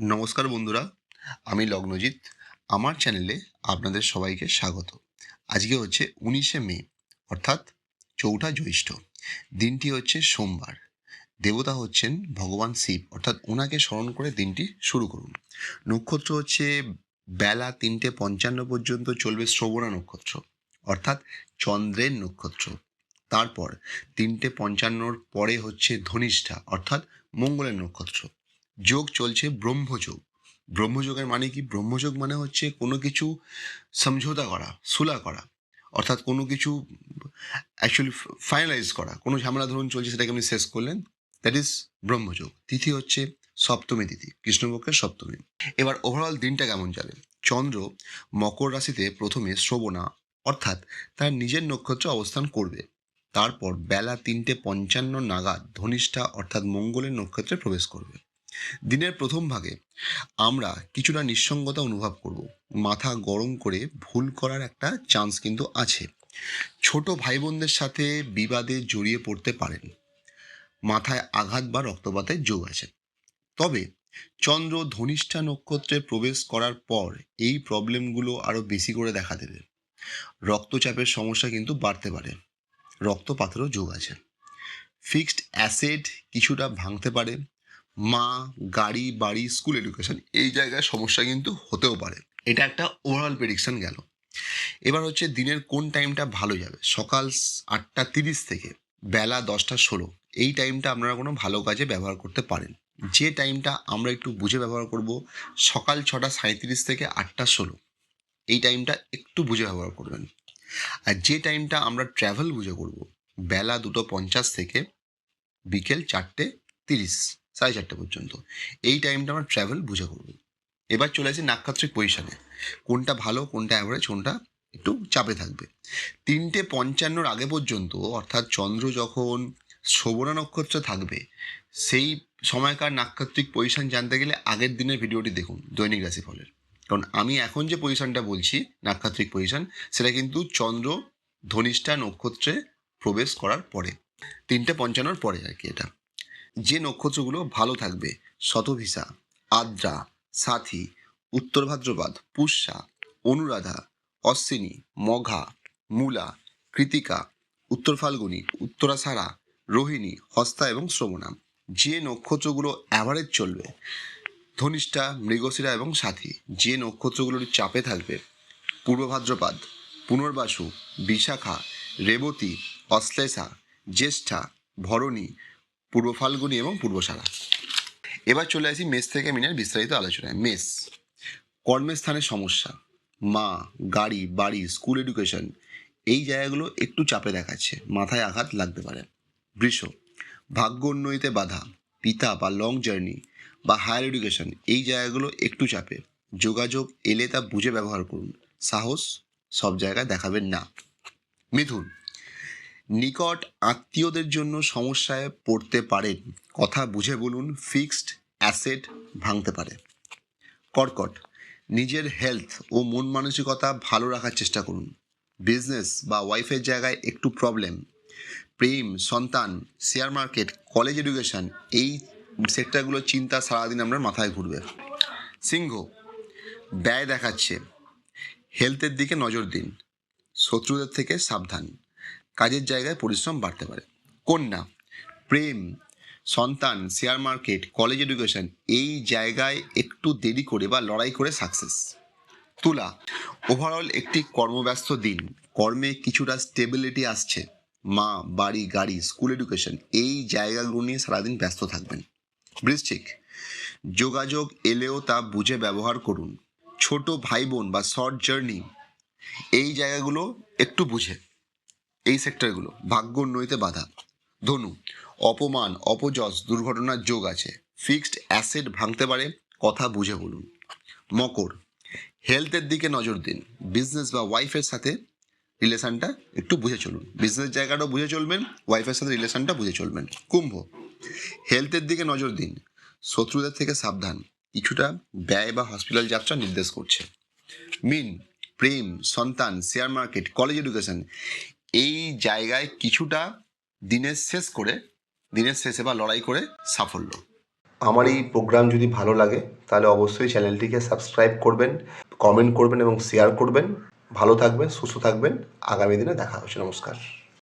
নমস্কার বন্ধুরা, আমি লগ্নজিৎ। আমার চ্যানেলে আপনাদের সবাইকে স্বাগত। আজকে হচ্ছে উনিশে মে, অর্থাৎ চৌঠা জ্যৈষ্ঠ। দিনটি হচ্ছে সোমবার। দেবতা হচ্ছেন ভগবান শিব, অর্থাৎ ওনাকে স্মরণ করে দিনটি শুরু করুন। নক্ষত্র হচ্ছে বেলা তিনটে পঞ্চান্ন পর্যন্ত চলবে শ্রবণা নক্ষত্র, অর্থাৎ চন্দ্রের নক্ষত্র। তারপর তিনটে পঞ্চান্নর পরে হচ্ছে ধনিষ্ঠা, অর্থাৎ মঙ্গলের নক্ষত্র। যোগ চলছে ব্রহ্মযোগ। ব্রহ্মযোগের মানে কি? ব্রহ্মযোগ মানে হচ্ছে কোনো কিছু সমঝোতা করা, সুলা করা, অর্থাৎ কোনো কিছু অ্যাকচুয়ালি ফাইনালাইজ করা। কোনো ঝামেলা ধরুন চলছে সেটাকে আপনি শেষ করলেন দ্যাট ইজ ব্রহ্মযোগ। তিথি হচ্ছে সপ্তমী তিথি, কৃষ্ণপক্ষের সপ্তমী। এবার ওভারঅল দিনটা কেমন যাবে চন্দ্র মকর রাশিতে প্রথমে শ্রবণা, অর্থাৎ তার নিজের নক্ষত্র অবস্থান করবে। তারপর বেলা তিনটে পঞ্চান্ন নাগাদ ধনিষ্ঠা, অর্থাৎ মঙ্গলের নক্ষত্রে প্রবেশ করবে। দিনের প্রথম ভাগে আমরা কিছুটা নিঃসঙ্গতা অনুভব করব। মাথা গরম করে ভুল করার একটা চান্স কিন্তু আছে। ছোট ভাই বোনদের সাথে বিবাদে জড়িয়ে পড়তে পারেন। মাথায় আঘাত বা রক্তপাতের যোগ আছে। তবে চন্দ্র ধনিষ্ঠা নক্ষত্রে প্রবেশ করার পর এই প্রবলেমগুলো আরও বেশি করে দেখা দেবে। রক্তচাপের সমস্যা কিন্তু বাড়তে পারে। রক্তপাতেরও যোগ আছে। ফিক্সড অ্যাসেড কিছুটা ভাঙতে পারে। মা, গাড়ি, বাড়ি স্কুল এডুকেশন এই জায়গায় সমস্যা কিন্তু হতেও পারে। এটা একটা ওভারঅল প্রেডিকশন গেল। এবার হচ্ছে দিনের কোন টাইমটা ভালো যাবে? সকাল আটটা তিরিশ থেকে বেলা দশটা ষোলো। এই টাইমটা আপনারা কোনো ভালো কাজে ব্যবহার করতে পারেন। যে টাইমটা আমরা একটু বুঝে ব্যবহার করব, সকাল ছটা সাঁত্রিশ থেকে আটটা ষোলো। এই টাইমটা একটু বুঝে ব্যবহার করবেন। আর যে টাইমটা আমরা ট্র্যাভেল বুঝে করব, বেলা দুটো পঞ্চাশ থেকে বিকেল চারটে তিরিশ। সাড়ে চারটে পর্যন্ত। এই টাইমটা আমরা ট্রাভেল বুঝে করব। এবার চলে আসি নাক্ষত্রিক পজিশনে কোনটা ভালো, কোনটা অ্যাভারেজ কোনটা একটু চাপে থাকবে। তিনটে পঞ্চান্নর আগে পর্যন্ত, অর্থাৎ চন্দ্র যখন শ্রবণা নক্ষত্র থাকবে, সেই সময়কার নাক্ষত্রিক পজিশন জানতে গেলে আগের দিনের ভিডিওটি দেখুন, দৈনিক রাশিফলের। কারণ আমি এখন যে পজিশনটা বলছি, নাক্ষত্রিক পজিশন সেটা কিন্তু চন্দ্র ধনিষ্ঠা নক্ষত্রে প্রবেশ করার পরে। তিনটে পঞ্চান্নর পরে আর কি এটা। যে নক্ষত্রগুলো ভালো থাকবে, শতভিসা, আদ্রা, সাথী, উত্তর ভাদ্রপদ, পুষ্যা, অনুরাধা, অশ্বিনী, মঘা, মূলা, কৃতিকা, উত্তর ফাল্গুনী উত্তরাষাঢ়া রোহিণী, হস্তা এবং শ্রবণা যে নক্ষত্রগুলো অ্যাভারেজ চলবে, ধনিষ্ঠা, মৃগশিরা এবং সাথী, যে নক্ষত্রগুলোর চাপে থাকবে, পূর্ব ভাদ্রপদ, পুনর্বাসু, বিশাখা, রেবতী, অশ্লেষা, জ্যেষ্ঠা, ভরণী পূর্ব ফাল্গুনি এবং পূর্বসারা এবার চলে আসি মেস থেকে মিনের বিস্তারিত আলোচনায়। মেস কর্মের স্থানে সমস্যা, মা, গাড়ি, বাড়ি স্কুল এডুকেশন এই জায়গাগুলো একটু চাপে দেখাচ্ছে, মাথায় আঘাত লাগতে পারে। বৃষ, ভাগ্য উন্নতিতে বাধা, পিতা বা লং জার্নি বা হায়ার এডুকেশন এই জায়গাগুলো একটু চাপে। যোগাযোগ এলে তা বুঝে ব্যবহার করুন। সাহস সব জায়গায় দেখাবেন না। মিথুন নিকট আত্মীয়দের জন্য সমস্যায় পড়তে পারেন কথা বুঝে বলুন ফিক্সড অ্যাসেট ভাঙতে পারে। কর্কট, নিজের হেলথ ও মন মানসিকতা ভালো রাখার চেষ্টা করুন। বিজনেস বা ওয়াইফের জায়গায় একটু প্রবলেম প্রেম, সন্তান শেয়ার মার্কেট কলেজ এডুকেশন এই সেক্টরগুলোর চিন্তা সারাদিন আপনার মাথায় ঘুরবে। সিংহ, ব্যয় দেখাচ্ছে। হেলথের দিকে নজর দিন। শত্রুদের থেকে সাবধান। কাজের জায়গায় পরিশ্রম বাড়তে পারে। কন্যা, প্রেম, সন্তান শেয়ার মার্কেট কলেজ এডুকেশন এই জায়গায় একটু দেরি করে বা লড়াই করে সাকসেস তুলা ওভারঅল একটি কর্মব্যস্ত দিন। কর্মে কিছুটা স্টেবিলিটি আসছে। মা, বাড়ি, গাড়ি স্কুল এডুকেশন এই জায়গাগুলো নিয়ে সারাদিন ব্যস্ত থাকবেন। বৃশ্চিক, যোগাযোগ এলেও তা বুঝে ব্যবহার করুন। ছোট ভাই বোন বা শর্ট জার্নি এই জায়গাগুলো একটু বুঝে। এই সেক্টরগুলো, ভাগ্য উন্নতিতে বাধা। ধনু, অপমান, অপযশ দুর্ঘটনার যোগ আছে। ফিক্সড অ্যাসেট ভাঙতে পারে, কথা বুঝে বলুন। মকর, হেলথের দিকে নজর দিন। বিজনেস বা ওয়াইফের সাথে রিলেশানটা একটু বুঝে চলুন। বিজনেস জায়গাটাও বুঝে চলবেন, ওয়াইফের সাথে রিলেশানটা বুঝে চলবেন। কুম্ভ, হেলথের দিকে নজর দিন। শত্রুদের থেকে সাবধান। কিছুটা ব্যয় বা হসপিটাল যাত্রা নির্দেশ করছে। মিন, প্রেম, সন্তান, শেয়ার মার্কেট, কলেজ এডুকেশন এই জায়গায় কিছুটা দিনের শেষ করে, দিনের শেষে বা লড়াই করে সাফল্য। আমার এই প্রোগ্রাম যদি ভালো লাগে, তাহলে অবশ্যই চ্যানেলটিকে সাবস্ক্রাইব করবেন কমেন্ট করবেন এবং শেয়ার করবেন। ভালো থাকবেন, সুস্থ থাকবেন। আগামী দিনে দেখা হচ্ছে। নমস্কার।